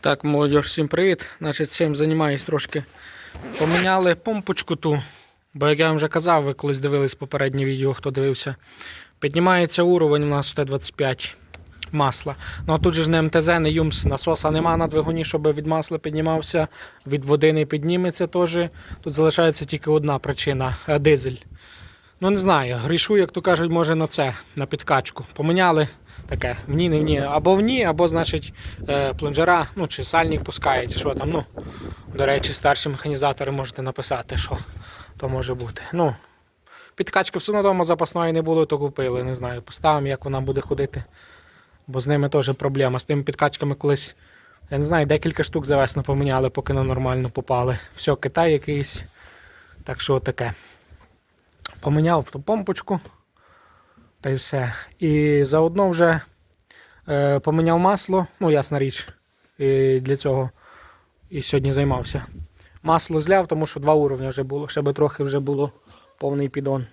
Так, молодь, всім привіт. Значить, цим займаюсь трошки. Поміняли помпочку ту, бо як я вам вже казав, ви колись дивились попереднє відео, хто дивився. Піднімається уровень у нас в Т-25 масла. Ну а тут же ж не МТЗ, не ЮМС, насоса нема на двигуні, щоб від масла піднімався, від води не підніметься теж. Тут залишається тільки одна причина е, дизель. Ну не знаю, грішу, як то кажуть, може на це, на підкачку. Поміняли таке, в ні, не в ні. Або в ні, або, значить, е, плунжера, ну чи сальник пускає, чи що там. Ну, до речі, старші механізатори можете написати, що то може бути. Ну, підкачки все одно запасної не було, то купили. Не знаю, поставимо, як вона буде ходити. Бо з ними теж проблема. З тими підкачками колись, я не знаю, декілька штук за весну поміняли, поки на нормально попали. Все, Китай якийсь. Так що таке. Поміняв ту помпочку. Та й все. І заодно вже е, поміняв масло, ну, ясна річ, і для цього і сьогодні займався. Масло зляв, тому що два уровні вже було, ще би трохи вже було повний підон.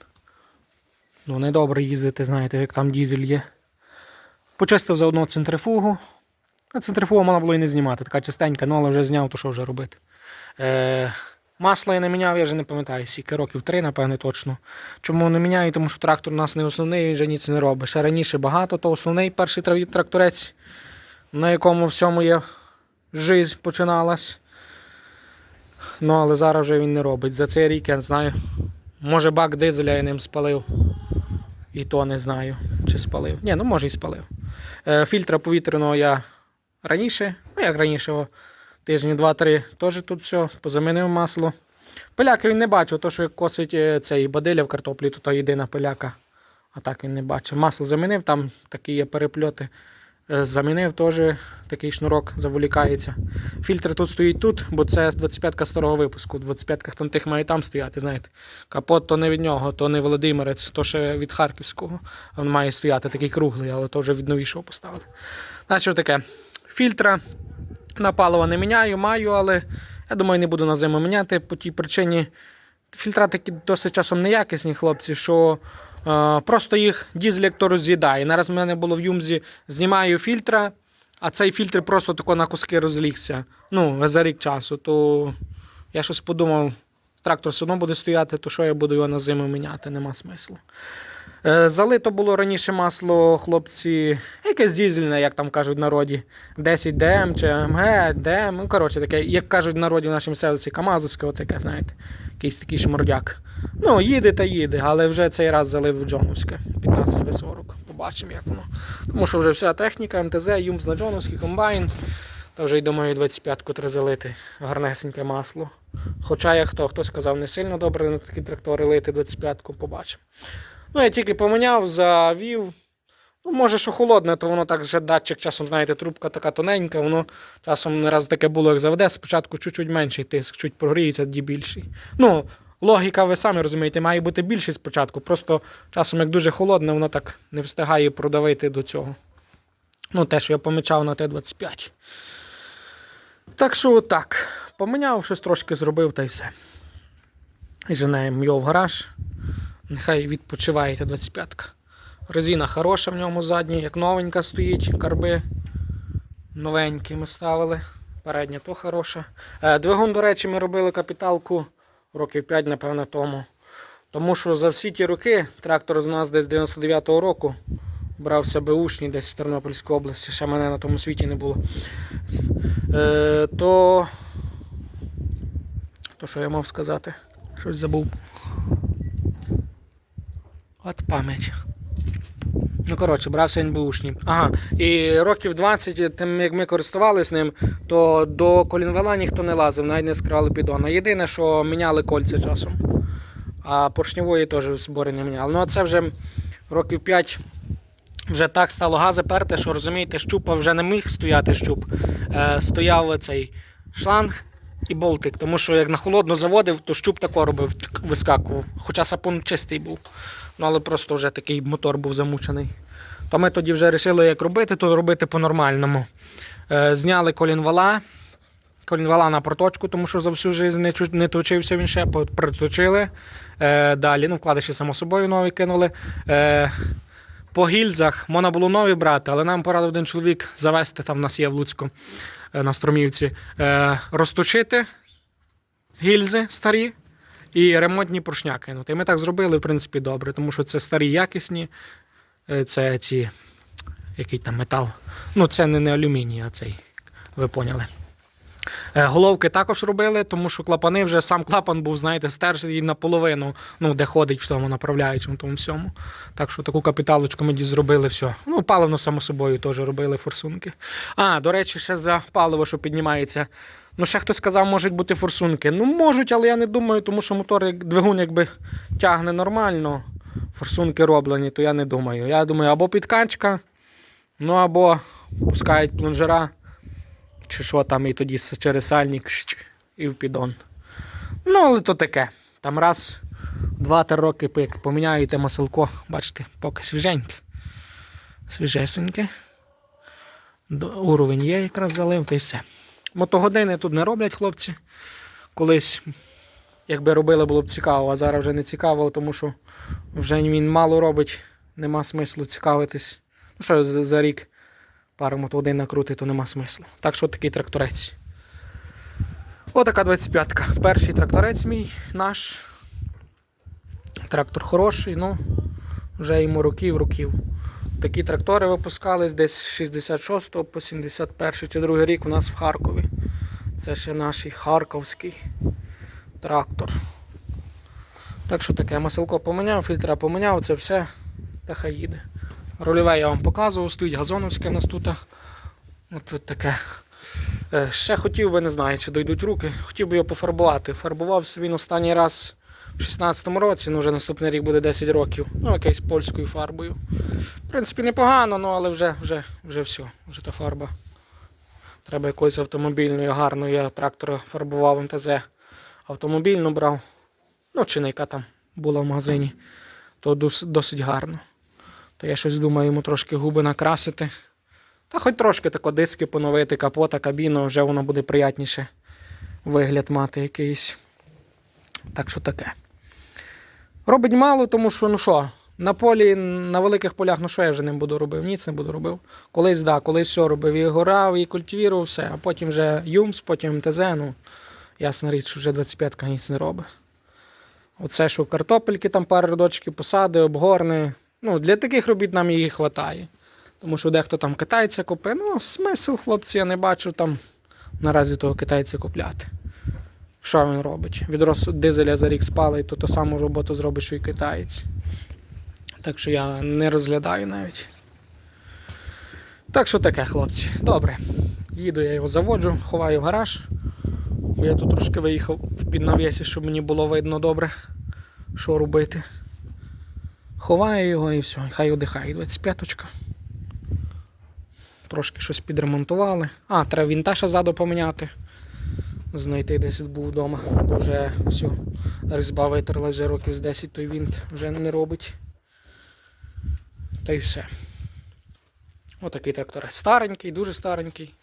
Ну, недобре їздити, знаєте, як там дізель є. Почистив заодно центрифугу. Центрифугу можна було і не знімати, така чистенька, ну але вже зняв, то що вже робити. Е, масло я не міняв, я вже не пам'ятаю, скільки років три, напевне, точно. Чому не міняю? Тому що трактор у нас не основний, він вже ніц не робить. Ще раніше багато, то основний перший тракторець, на якому всьому є жизнь починалась. Ну, але зараз вже він не робить. За цей рік я не знаю. Може бак дизеля я ним спалив. І то не знаю, чи спалив. Ні, ну може і спалив. Е, фільтра повітряного я раніше, ну як раніше, тижні 2-3, теж тут все, позамінив масло. Пиляки він не бачив, то що косить е, цей бадиля в картоплі, то та єдина пиляка. А так він не бачив. Масло замінив, там такі є перепльоти. Е, Замінив теж такий шнурок заволікається. Фільтр тут стоїть тут, бо це 25-ка старого випуску. 25-ках там тих має там стояти, знаєте. Капот то не від нього, то не Володимирець, то ще від Харківського. Він має стояти такий круглий, але то вже від новішого поставили. Значить, таке. Фільтра на паливо не міняю, маю, але я думаю, не буду на зиму міняти по тій причині. Фільтра такі досить часом неякісні хлопці, що е, просто їх дізель то роз'їдає. Нараз в мене було в Юмзі, знімаю фільтра, а цей фільтр просто тако на куски розлігся. Ну, за рік часу. То я щось подумав, трактор все одно буде стояти, то що я буду його на зиму міняти, нема смислу. Е, Залито було раніше масло, хлопці, якесь дізельне, як там кажуть в народі, 10 ДМ чи МГ, ДМ, ну коротше таке, як кажуть в народі в нашому селищі, Камазовське, таке, знаєте, якийсь такий шмурдяк. Ну, їде та їде, але вже цей раз залив Джоновське 15 В40. Побачимо, як воно. Тому що вже вся техніка, МТЗ, Юмс на Джоновський, комбайн. Та вже й думаю, 25-ку треба гарнесеньке масло. Хоча як хто, хтось сказав, не сильно добре на такі трактори лити 25-ку, побачимо. Ну, я тільки поміняв, завів. Ну, може, що холодне, то воно так вже датчик часом, знаєте, трубка така тоненька, воно часом не раз таке було, як заведе, спочатку чуть-чуть менший тиск, чуть прогріється, тоді більший. Ну, логіка, ви самі розумієте, має бути більший спочатку. Просто часом, як дуже холодне, воно так не встигає продавити до цього. Ну, те, що я помічав на Т-25. Так що так. Поміняв, щось трошки зробив та й все. І женаємо його в гараж. Нехай відпочиває та 25-ка. Резина хороша в ньому задній, як новенька стоїть, карби новенькі ми ставили. Передня то хороша. Е, Двигун, до речі, ми робили капіталку років 5, напевно, тому. Тому що за всі ті роки трактор з нас десь 99-го року брався беушний десь в Тернопільській області, ще мене на тому світі не було. Е, то. То що я мав сказати? Щось забув. От пам'ять. Ну, коротше, брався він бушні. Ага. І років 20, тим як ми користувалися ним, то до колінвела ніхто не лазив, навіть не скрали піддона. Єдине, що міняли кольця часом. А поршневої теж в не міняли. Ну, а це вже років 5 вже так стало гази перте, що розумієте, щупа вже не міг стояти щуп. Е, стояв цей шланг і болтик. Тому що як на холодно заводив, то щуп тако робив, так вискакував. Хоча сапун чистий був. Ну, але просто вже такий мотор був замучений. То ми тоді вже вирішили, як робити, то робити по-нормальному. Е, зняли колінвала. Колінвала на проточку, тому що за всю життя не, точився він ще, проточили. Е, далі, ну, вкладиші, само собою, нові кинули. Е, по гільзах можна було нові брати, але нам порадив один чоловік завести, там в нас є в Луцьку. е, на струмівці, е, розточити гільзи старі і ремонтні поршня кинути. І ми так зробили, в принципі, добре, тому що це старі якісні, е, це ці, який там метал. Ну, це не, не алюміній, а цей, ви поняли. Е, Головки також робили, тому що клапани вже сам клапан був, знаєте, стержий наполовину, ну, де ходить в тому направляючому тому всьому. Так що таку капіталочку ми зробили все. Ну, паливно, само собою, теж робили форсунки. А, до речі, ще за паливо, що піднімається. Ну, ще хтось сказав, можуть бути форсунки. Ну, можуть, але я не думаю, тому що мотор, двигун, якби тягне нормально, форсунки роблені, то я не думаю. Я думаю, або підкачка, ну або пускають плунжера, чи що там, і тоді через сальник і в піддон. Ну, але то таке. Там раз, два-три роки пик, поміняєте маселко, бачите, поки свіженьке. Свіжесеньке. Уровень є, якраз залив, та й все. Мотогодини тут не роблять хлопці. Колись, якби робили, було б цікаво, а зараз вже не цікаво, тому що вже він мало робить, нема смислу цікавитись. Ну що, за, рік пару мотогодин накрути, то нема смислу. Так що такий тракторець. Отака 25-ка. Перший тракторець мій наш. Трактор хороший, ну, вже йому років, років. Такі трактори випускались десь з 66 по 71 чи другий рік у нас в Харкові. Це ще наш харківський трактор. Так що таке, маселко поміняв, фільтра поміняв, це все. Та хай їде. Рульове я вам показував, стоїть газоновське в нас тут. От тут таке. Е, Ще хотів би, не знаю, чи дойдуть руки, хотів би його пофарбувати. Фарбувався він останній раз в 16-му році, ну вже наступний рік буде 10 років. Ну, якоюсь польською фарбою. В принципі, непогано, ну але вже, вже, вже все, вже та фарба. Треба якоюсь автомобільною, гарною. Я трактора фарбував МТЗ. Автомобільну брав. Ну, чи не яка там була в магазині, то досить гарно. То я щось думаю йому трошки губи накрасити. Та хоч трошки тако диски поновити, капота, кабіну, вже воно буде приятніше вигляд мати якийсь. Так що таке. Робить мало, тому що, ну що, на полі, на великих полях, ну що я вже не буду робив? Ніц не буду робив. Колись, да, колись все робив. І горав, і культивірував все, а потім вже Юмс, потім МТЗ, ну, ясна річ, що вже 25-ка ніц не робить. Оце, що картопельки там пару рядочків посади, обгорни. Ну, для таких робіт нам її вистачає. Тому що дехто там китайця купить. Ну, смисл, хлопці, я не бачу там наразі того китайця купляти. Що він робить? Відрос дизеля за рік спалить, то ту саму роботу зробить, що і китаєць. Так що я не розглядаю навіть. Так що таке, хлопці. Добре. Їду, я його заводжу, ховаю в гараж. Бо я тут трошки виїхав в піднавісі, щоб мені було видно добре, що робити. Ховаю його і все, хай одихає 25-очка. Трошки щось підремонтували. А, треба вінта ще ззаду поміняти. Знайти десь був вдома, бо вже все, різьба витерла вже років з 10 той вінт вже не робить. Та й все. Отакий тракторець. Старенький, дуже старенький.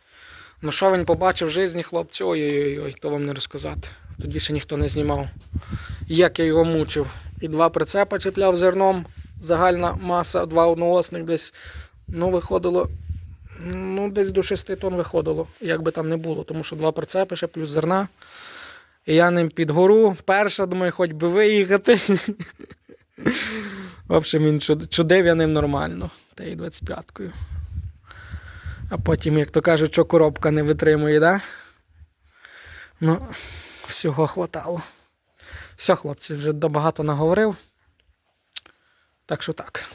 Ну що він побачив в житті, хлопці, ой-ой-ой, то вам не розказати. Тоді ще ніхто не знімав. Як я його мучив. І два прицепа чіпляв зерном. Загальна маса, два одноосних десь. Ну, виходило. Ну, десь до 6 тонн виходило, як би там не було, тому що два прицепи ще плюс зерна. І я ним під гору. Перша, думаю, хоч би виїхати. В общем, він чудив я ним нормально. Та й 25-кою. А потім, як то кажуть, що коробка не витримує, да? Ну, всього хватало. Все, хлопці, вже добагато наговорив. Так що так.